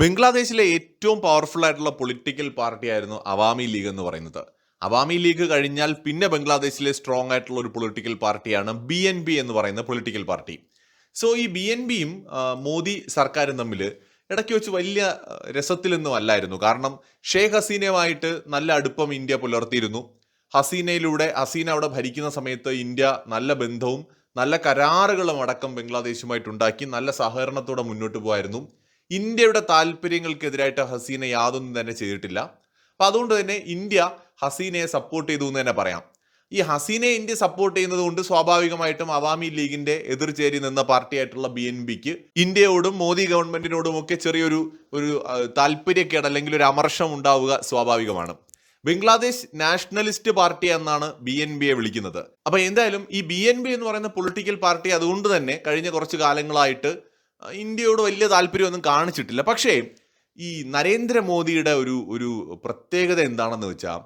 ബംഗ്ലാദേശിലെ ഏറ്റവും പവർഫുൾ ആയിട്ടുള്ള പൊളിറ്റിക്കൽ പാർട്ടിയായിരുന്നു അവാമി ലീഗ് എന്ന് പറയുന്നത്. അവാമി ലീഗ് കഴിഞ്ഞാൽ പിന്നെ ബംഗ്ലാദേശിലെ സ്ട്രോങ് ആയിട്ടുള്ള ഒരു പൊളിറ്റിക്കൽ പാർട്ടിയാണ് ബി എൻ ബി എന്ന് പറയുന്ന പൊളിറ്റിക്കൽ പാർട്ടി സോ ഈ ബി എൻ ബിയും മോദി സർക്കാരും തമ്മിൽ ഇടയ്ക്ക് വെച്ച് വലിയ രസത്തിലൊന്നും അല്ലായിരുന്നു. കാരണം ഷെയ്ഖ് ഹസീനയുമായിട്ട് നല്ല അടുപ്പം ഇന്ത്യ പുലർത്തിയിരുന്നു. ഹസീനയിലൂടെ ഹസീന അവിടെ ഭരിക്കുന്ന സമയത്ത് ഇന്ത്യ നല്ല ബന്ധവും നല്ല കരാറുകളും അടക്കം ബംഗ്ലാദേശുമായിട്ടുണ്ടാക്കി നല്ല സഹകരണത്തോടെ മുന്നോട്ട് പോകായിരുന്നു ഇന്ത്യയുടെ താല്പര്യങ്ങൾക്കെതിരായിട്ട് ഹസീന യാതൊന്നും തന്നെ ചെയ്തിട്ടില്ല. അപ്പം അതുകൊണ്ട് തന്നെ ഇന്ത്യ ഹസീനയെ സപ്പോർട്ട് ചെയ്തു എന്ന് തന്നെ പറയാം. ഈ ഹസീനയെ ഇന്ത്യ സപ്പോർട്ട് ചെയ്യുന്നത് കൊണ്ട് സ്വാഭാവികമായിട്ടും അവാമി ലീഗിന്റെ എതിർചേരി നിന്ന പാർട്ടിയായിട്ടുള്ള ബി എൻ ബിക്ക് ഇന്ത്യയോടും മോദി ഗവൺമെന്റിനോടും ഒക്കെ ചെറിയൊരു ഒരു താല്പര്യക്കേട് അല്ലെങ്കിൽ ഒരു അമർഷം ഉണ്ടാവുക സ്വാഭാവികമാണ്. ബംഗ്ലാദേശ് നാഷണലിസ്റ്റ് പാർട്ടി എന്നാണ് ബി എൻ ബിയെ വിളിക്കുന്നത്. അപ്പൊ എന്തായാലും ഈ ബി എൻ ബി എന്ന് പറയുന്ന പൊളിറ്റിക്കൽ പാർട്ടി അതുകൊണ്ട് തന്നെ കഴിഞ്ഞ കുറച്ച് കാലങ്ങളായിട്ട് ഇന്ത്യയോട് വലിയ താല്പര്യമൊന്നും കാണിച്ചിട്ടില്ല. പക്ഷേ ഈ നരേന്ദ്രമോദിയുടെ ഒരു ഒരു പ്രത്യേകത എന്താണെന്ന് വെച്ചാൽ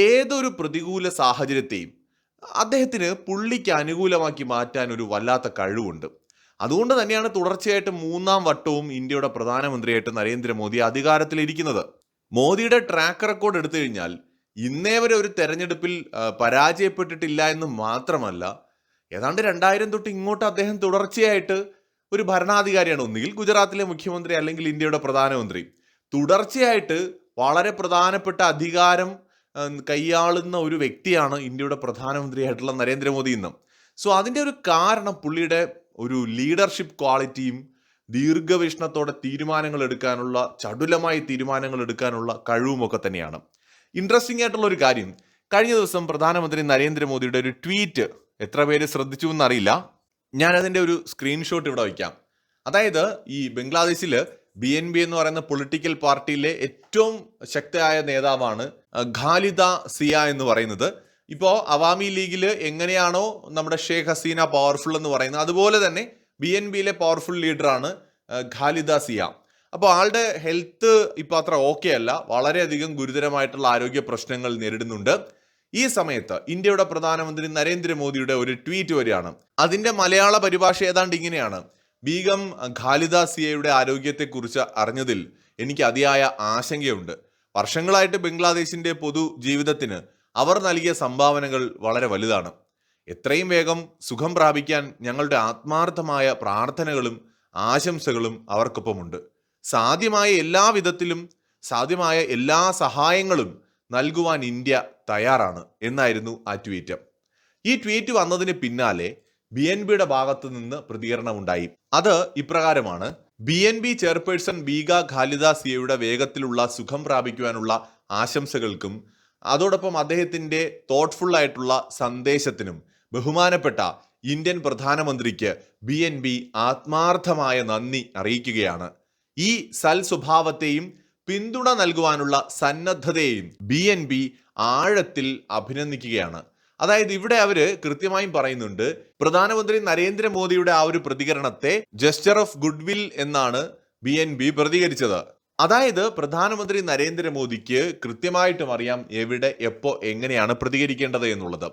ഏതൊരു പ്രതികൂല സാഹചര്യത്തെയും അദ്ദേഹത്തിന് പുള്ളിക്ക് അനുകൂലമാക്കി മാറ്റാൻ ഒരു വല്ലാത്ത കഴിവുണ്ട്. അതുകൊണ്ട് തന്നെയാണ് തുടർച്ചയായിട്ട് മൂന്നാം വട്ടവും ഇന്ത്യയുടെ പ്രധാനമന്ത്രിയായിട്ട് നരേന്ദ്രമോദി അധികാരത്തിലിരിക്കുന്നത്. മോദിയുടെ ട്രാക്ക് റെക്കോർഡ് എടുത്തു കഴിഞ്ഞാൽ ഇന്നേ വരെ ഒരു തെരഞ്ഞെടുപ്പിൽ പരാജയപ്പെട്ടിട്ടില്ല എന്ന് മാത്രമല്ല ഏതാണ്ട് രണ്ടായിരം തൊട്ട് ഇങ്ങോട്ട് അദ്ദേഹം തുടർച്ചയായിട്ട് ഒരു ഭരണാധികാരിയാണ്. ഒന്നുകിൽ ഗുജറാത്തിലെ മുഖ്യമന്ത്രി അല്ലെങ്കിൽ ഇന്ത്യയുടെ പ്രധാനമന്ത്രി. തുടർച്ചയായിട്ട് വളരെ പ്രധാനപ്പെട്ട അധികാരം കൈയാളുന്ന ഒരു വ്യക്തിയാണ് ഇന്ത്യയുടെ പ്രധാനമന്ത്രിയായിട്ടുള്ള നരേന്ദ്രമോദി ഇന്നും. സോ അതിന്റെ ഒരു കാരണം പുള്ളിയുടെ ഒരു ലീഡർഷിപ്പ് ക്വാളിറ്റിയും ദീർഘവീക്ഷണത്തോടെ തീരുമാനങ്ങൾ എടുക്കാനുള്ള ചടുലമായി തീരുമാനങ്ങൾ എടുക്കാനുള്ള കഴിവുമൊക്കെ തന്നെയാണ്. ഇൻട്രസ്റ്റിംഗ് ആയിട്ടുള്ള ഒരു കാര്യം. കഴിഞ്ഞ ദിവസം പ്രധാനമന്ത്രി നരേന്ദ്രമോദിയുടെ ഒരു ട്വീറ്റ് എത്ര പേര് ശ്രദ്ധിച്ചു എന്നറിയില്ല ഞാൻ അതിന്റെ ഒരു സ്ക്രീൻഷോട്ട് ഇവിടെ വയ്ക്കാം. അതായത് ഈ ബംഗ്ലാദേശിൽ ബി എൻ ബി എന്ന് പറയുന്ന പൊളിറ്റിക്കൽ പാർട്ടിയിലെ ഏറ്റവും ശക്തയായ നേതാവാണ് ഖാലിദ സിയ എന്ന് പറയുന്നത്. ഇപ്പോൾ അവാമി ലീഗിൽ എങ്ങനെയാണോ നമ്മുടെ ഷേഖ് ഹസീന പവർഫുൾ എന്ന് പറയുന്നത് അതുപോലെ തന്നെ ബി എൻ ബിയിലെ പവർഫുൾ ലീഡറാണ് ഖാലിദ സിയ. അപ്പോൾ ആളുടെ ഹെൽത്ത് ഇപ്പോൾ അത്ര ഓക്കെ അല്ല വളരെയധികം ഗുരുതരമായിട്ടുള്ള ആരോഗ്യ പ്രശ്നങ്ങൾ നേരിടുന്നുണ്ട്. ഈ സമയത്ത് ഇന്ത്യയുടെ പ്രധാനമന്ത്രി നരേന്ദ്രമോദിയുടെ ഒരു ട്വീറ്റ് വരികയാണ്. അതിന്റെ മലയാള പരിഭാഷ ഏതാണ്ട് ഇങ്ങനെയാണ്. ബീഗം ഖാലിദ സിയയുടെ ആരോഗ്യത്തെക്കുറിച്ച് അറിഞ്ഞതിൽ എനിക്ക് അതിയായ ആശങ്കയുണ്ട്. വർഷങ്ങളായിട്ട് ബംഗ്ലാദേശിന്റെ പൊതു ജീവിതത്തിന് അവർ നൽകിയ സംഭാവനകൾ വളരെ വലുതാണ്. എത്രയും വേഗം സുഖം പ്രാപിക്കാൻ ഞങ്ങളുടെ ആത്മാർത്ഥമായ പ്രാർത്ഥനകളും ആശംസകളും അവർക്കൊപ്പമുണ്ട്. സാധ്യമായ എല്ലാ വിധത്തിലും സാധ്യമായ എല്ലാ സഹായങ്ങളും നൽകുവാൻ ഇന്ത്യ തയ്യാറാണ് എന്നായിരുന്നു ആ ട്വീറ്റ്. ഈ ട്വീറ്റ് വന്നതിന് പിന്നാലെ ബി എൻ ബിയുടെ ഭാഗത്ത് നിന്ന് പ്രതികരണമുണ്ടായി അത് ഇപ്രകാരമാണ്. B N B chairperson Begum Khaleda സിയയുടെ വേഗത്തിലുള്ള സുഖം പ്രാപിക്കുവാനുള്ള ആശംസകൾക്കും അതോടൊപ്പം അദ്ദേഹത്തിന്റെ തോട്ട്ഫുൾ ആയിട്ടുള്ള സന്ദേശത്തിനും ബഹുമാനപ്പെട്ട ഇന്ത്യൻ പ്രധാനമന്ത്രിക്ക് ബി എൻ ബി ആത്മാർത്ഥമായ നന്ദി അറിയിക്കുകയാണ്. ഈ സൽ സ്വഭാവത്തെയും പിന്തുണ നൽകുവാനുള്ള സന്നദ്ധതയെയും ബി എൻ ബി ആഴത്തിൽ അഭിനന്ദിക്കുകയാണ്. അതായത് ഇവിടെ അവർ കൃത്യമായും പറയുന്നുണ്ട് പ്രധാനമന്ത്രി നരേന്ദ്രമോദിയുടെ ആ ഒരു പ്രതികരണത്തെ ജസ്റ്റർ ഓഫ് ഗുഡ്വിൽ എന്നാണ് ബി എൻ ബി പ്രതികരിച്ചത്. അതായത് പ്രധാനമന്ത്രി നരേന്ദ്രമോദിക്ക് കൃത്യമായിട്ടും അറിയാം എവിടെ എപ്പോ എങ്ങനെയാണ് പ്രതികരിക്കേണ്ടത് എന്നുള്ളത്.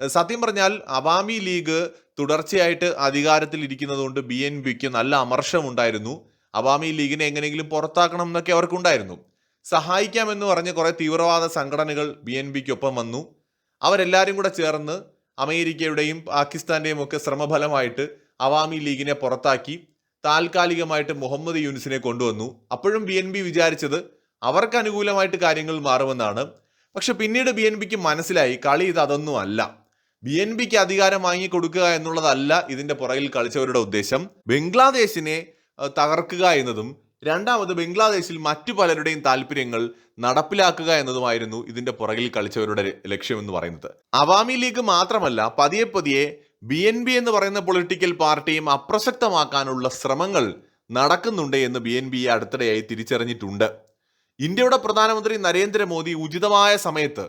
സത്യം പറഞ്ഞാൽ അവാമി ലീഗ് തുടർച്ചയായിട്ട് അധികാരത്തിൽ ഇരിക്കുന്നതുകൊണ്ട് ബി എൻ ബിക്ക് നല്ല അമർഷമുണ്ടായിരുന്നു. അവാമി ലീഗിനെ എങ്ങനെയെങ്കിലും പുറത്താക്കണം എന്നൊക്കെ അവർക്കുണ്ടായിരുന്നു. സഹായിക്കാമെന്ന് പറഞ്ഞ് കുറേ തീവ്രവാദ സംഘടനകൾ ബി എൻ ബിക്കൊപ്പം വന്നു. അവരെല്ലാവരും കൂടെ ചേർന്ന് അമേരിക്കയുടെയും പാകിസ്ഥാന്റെയും ഒക്കെ ശ്രമഫലമായിട്ട് അവാമി ലീഗിനെ പുറത്താക്കി. താൽക്കാലികമായിട്ട് മുഹമ്മദ് യൂനിസിനെ കൊണ്ടുവന്നു. അപ്പോഴും ബി എൻ ബി വിചാരിച്ചത് അവർക്ക് അനുകൂലമായിട്ട് കാര്യങ്ങൾ മാറുമെന്നാണ്. പക്ഷെ പിന്നീട് ബി എൻ ബിക്ക് മനസ്സിലായി കളി ഇത് അതൊന്നും അല്ല. ബി എൻ ബിക്ക് അധികാരം വാങ്ങിക്കൊടുക്കുക എന്നുള്ളതല്ല ഇതിന്റെ പുറകിൽ കളിച്ചവരുടെ ഉദ്ദേശം. ബംഗ്ലാദേശിനെ തകർക്കുക എന്നതും രണ്ടാമത് ബംഗ്ലാദേശിൽ മറ്റു പലരുടെയും താല്പര്യങ്ങൾ നടപ്പിലാക്കുക എന്നതുമായിരുന്നു ഇതിന്റെ പുറകിൽ കളിച്ചവരുടെ ലക്ഷ്യമെന്ന് പറയുന്നത്. അവാമി ലീഗ് മാത്രമല്ല പതിയെ പതിയെ ബി എൻ ബി എന്ന് പറയുന്ന പൊളിറ്റിക്കൽ പാർട്ടിയും അപ്രസക്തമാക്കാനുള്ള ശ്രമങ്ങൾ നടക്കുന്നുണ്ട് എന്ന് ബി എൻ ബി അടുത്തിടെയായി തിരിച്ചറിഞ്ഞിട്ടുണ്ട്. ഇന്ത്യയുടെ പ്രധാനമന്ത്രി നരേന്ദ്രമോദി ഉചിതമായ സമയത്ത്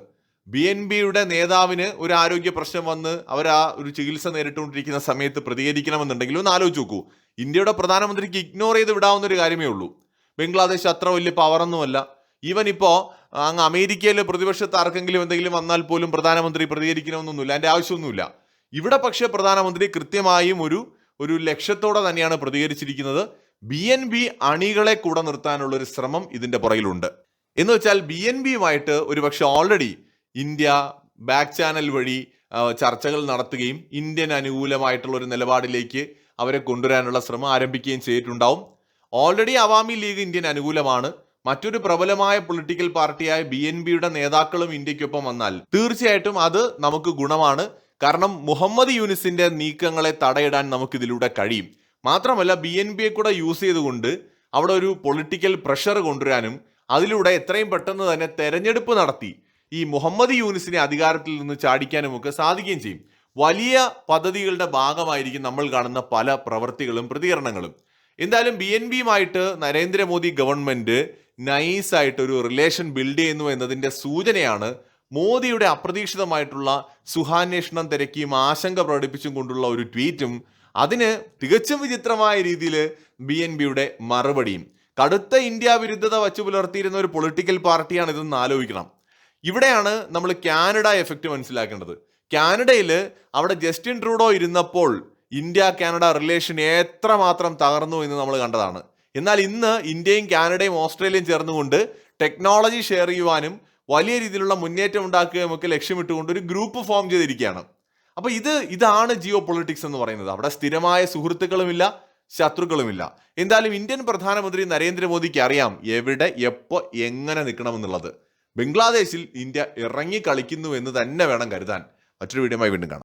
ബി എൻ ബിയുടെ നേതാവിന് ഒരു ആരോഗ്യ പ്രശ്നം വന്ന് അവർ ആ ഒരു ചികിത്സ നേരിട്ടുകൊണ്ടിരിക്കുന്ന സമയത്ത് പ്രതികരിക്കണമെന്നുണ്ടെങ്കിൽ ഒന്ന് ആലോചിച്ച് നോക്കൂ. ഇന്ത്യയുടെ പ്രധാനമന്ത്രിക്ക് ഇഗ്നോർ ചെയ്ത് വിടാവുന്ന ഒരു കാര്യമേ ഉള്ളൂ. ബംഗ്ലാദേശ് അത്ര വലിയ പവറൊന്നുമല്ല. ഈവൻ ഇപ്പോൾ അങ്ങ് അമേരിക്കയിൽ പ്രതിപക്ഷത്ത് ആർക്കെങ്കിലും എന്തെങ്കിലും വന്നാൽ പോലും പ്രധാനമന്ത്രി പ്രതികരിക്കണമെന്നൊന്നുമില്ല. അതിന്റെ ആവശ്യമൊന്നുമില്ല. ഇവിടെ പക്ഷേ പ്രധാനമന്ത്രി കൃത്യമായും ഒരു ഒരു ലക്ഷ്യത്തോടെ തന്നെയാണ് പ്രതികരിച്ചിരിക്കുന്നത്. ബി എൻ ബി അണികളെ കൂടെ നിർത്താനുള്ള ഒരു ശ്രമം ഇതിന്റെ പുറകിലുണ്ട്. എന്ന് വെച്ചാൽ ബി എൻ ബിയുമായിട്ട് ഒരുപക്ഷെ ഓൾറെഡി ഇന്ത്യ ബാക്ക് ചാനൽ വഴി ചർച്ചകൾ നടത്തുകയും ഇന്ത്യൻ അനുകൂലമായിട്ടുള്ള ഒരു നിലപാടിലേക്ക് അവരെ കൊണ്ടുവരാനുള്ള ശ്രമം ആരംഭിക്കുകയും ചെയ്തിട്ടുണ്ടാവും. ഓൾറെഡി അവാമി ലീഗ് ഇന്ത്യൻ അനുകൂലമാണ്. മറ്റൊരു പ്രബലമായ പൊളിറ്റിക്കൽ പാർട്ടിയായ ബി എൻ ബിയുടെ നേതാക്കളും ഇന്ത്യക്കൊപ്പം വന്നാൽ തീർച്ചയായിട്ടും അത് നമുക്ക് ഗുണമാണ്. കാരണം മുഹമ്മദ് യൂനിസിന്റെ നീക്കങ്ങളെ തടയിടാൻ നമുക്ക് ഇതിലൂടെ കഴിയും. മാത്രമല്ല ബി എൻ ബിയെ കൂടെ യൂസ് ചെയ്തുകൊണ്ട് അവിടെ ഒരു പൊളിറ്റിക്കൽ പ്രഷർ കൊണ്ടുവരാനും അതിലൂടെ എത്രയും പെട്ടെന്ന് തന്നെ തെരഞ്ഞെടുപ്പ് നടത്തി ഈ മുഹമ്മദ് യൂനിസിനെ അധികാരത്തിൽ നിന്ന് ചാടിക്കാനും ഒക്കെ സാധിക്കുകയും ചെയ്യും. വലിയ പദ്ധതികളുടെ ഭാഗമായിരിക്കും നമ്മൾ കാണുന്ന പല പ്രവൃത്തികളും പ്രതികരണങ്ങളും. എന്തായാലും ബി എൻ ബിയുമായിട്ട് നരേന്ദ്രമോദി ഗവൺമെന്റ് നൈസായിട്ട് ഒരു റിലേഷൻ ബിൽഡ് ചെയ്യുന്നു എന്നതിന്റെ സൂചനയാണ് മോദിയുടെ അപ്രതീക്ഷിതമായിട്ടുള്ള സുഹാന്വേഷണം തിരക്കിയും ആശങ്ക പ്രകടിപ്പിച്ചും കൊണ്ടുള്ള ഒരു ട്വീറ്റും അതിന് തികച്ചും വിചിത്രമായ രീതിയിൽ ബി എൻ ബിയുടെ മറുപടിയും. കടുത്ത ഇന്ത്യ വിരുദ്ധത വച്ചു പുലർത്തിയിരുന്ന ഒരു പൊളിറ്റിക്കൽ പാർട്ടിയാണ് ഇതെന്ന് ആലോചിക്കണം. ഇവിടെയാണ് നമ്മൾ കാനഡ എഫക്റ്റ് മനസ്സിലാക്കേണ്ടത്. കാനഡയിൽ അവിടെ ജസ്റ്റിൻ ട്രൂഡോ ഇരുന്നപ്പോൾ ഇന്ത്യ കാനഡ റിലേഷൻ എത്രമാത്രം തകർന്നു എന്ന് നമ്മൾ കണ്ടതാണ്. എന്നാൽ ഇന്ന് ഇന്ത്യയും കാനഡയും ഓസ്ട്രേലിയയും ചേർന്നുകൊണ്ട് ടെക്നോളജി ഷെയർ ചെയ്യുവാനും വലിയ രീതിയിലുള്ള മുന്നേറ്റം ഉണ്ടാക്കുകയും ഒക്കെ ലക്ഷ്യമിട്ടുകൊണ്ട് ഒരു ഗ്രൂപ്പ് ഫോം ചെയ്തിരിക്കുകയാണ്. അപ്പോൾ ഇത് ഇതാണ് ജിയോ പൊളിറ്റിക്സ് എന്ന് പറയുന്നത്. അവിടെ സ്ഥിരമായ സുഹൃത്തുക്കളുമില്ല ശത്രുക്കളുമില്ല. എന്തായാലും ഇന്ത്യൻ പ്രധാനമന്ത്രി നരേന്ദ്രമോദിക്ക് അറിയാം എവിടെ എപ്പോ എങ്ങനെ നിൽക്കണമെന്നുള്ളത്. ബംഗ്ലാദേശിൽ ഇന്ത്യ ഇറങ്ങി കളിക്കുന്നു എന്ന് തന്നെ വേണം കരുതാൻ. മറ്റൊരു വീഡിയോ വീണ്ടും കാണാം.